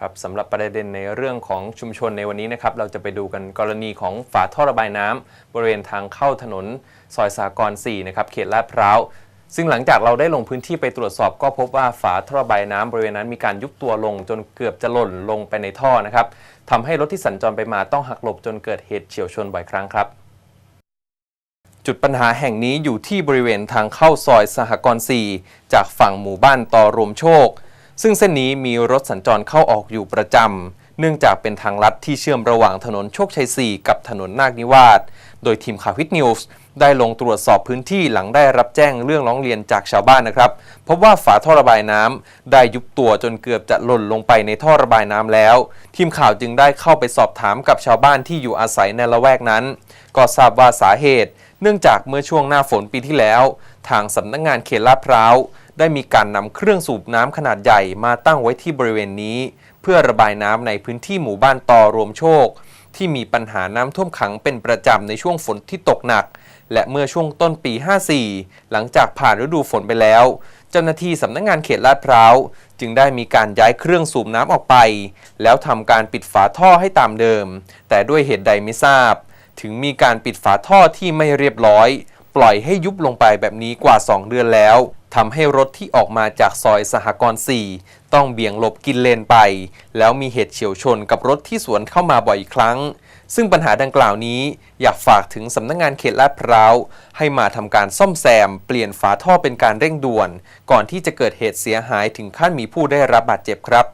ครับสำหรับประเด็นในเรื่องของชุมชนในวันนี้นะครับเราจะไปดูกันกรณีของฝาท่อระบายน้ำบริเวณทางเข้าถนนซอยสากรณ์4นะครับเขตลาดพร้าวซึ่งหลังจากเราได้ลงพื้นที่ไปตรวจสอบ ก็พบว่าฝาท่อระบายน้ำบริเวณนั้นมีการยุบตัวลง จนเกือบจะหล่นลงไปในท่อนะครับทำให้รถที่สัญจรไปมาต้องหักหลบจนเกิดเหตุเฉียวชนบ่อยครั้งครับ จุดปัญหาแห่งนี้อยู่ที่บริเวณทางเข้าซอยสหกรณ์4จากฝั่งหมู่บ้านต่อรวมโชค ซึ่งเส้นนี้มีรถสัญจรเข้าออกอยู่ประจำ เนื่องจากเป็นทางลัดที่เชื่อมระหว่างถนนโชคชัย 4 กับถนนนาคนิวาสโดยทีมข่าวฮิตนิวส์ได้ลงตรวจสอบพื้นที่หลังได้รับแจ้งเรื่องร้องเรียนจากชาวบ้านนะครับ พบว่าฝาท่อระบายน้ำได้ยุบตัวจนเกือบจะหล่นลงไปในท่อระบายน้ำแล้ว ทีมข่าวจึงได้เข้าไปสอบถามกับชาวบ้านที่อยู่อาศัยในละแวกนั้น ก็ทราบว่าสาเหตุ เนื่องจากเมื่อช่วงหน้าฝนปีที่แล้ว ทางสำนักงานเขตลาดพร้าวได้มีการนำเครื่องสูบน้ำขนาดใหญ่มาตั้งไว้ที่บริเวณนี้ พื่อระบายน้ำในพื้นที่หมู่บ้านต่อรวมโชค ที่มีปัญหาน้ำท่วมขังเป็นประจำในช่วงฝนที่ตกหนัก และเมื่อช่วงต้นปี 54 หลังจากผ่านฤดูฝนไปแล้ว เจ้าหน้าที่สำนักงานเขตลาดพร้าวจึงได้มีการย้ายเครื่องสูบน้ำออกไป แล้วทำการปิดฝาท่อให้ตามเดิม แต่ด้วยเหตุใดไม่ทราบ ถึงมีการปิดฝาท่อที่ไม่เรียบร้อย ปล่อยให้ยุบลงไปแบบนี้กว่า 2 เดือนแล้ว ทำให้รถที่ออกมาจากซอยสหกรณ์4ต้องเบี่ยงหลบกินเลนไป แล้วมีเหตุเฉียวชนกับรถที่สวนเข้ามาบ่อยครั้ง ซึ่งปัญหาดังกล่าวนี้อยากฝากถึงสำนักงานเขตลาดพร้าว ให้มาทำการซ่อมแซม เปลี่ยนฝาท่อเป็นการเร่งด่วน ก่อนที่จะเกิดเหตุเสียหายถึงขั้นมีผู้ได้รับบาดเจ็บครับ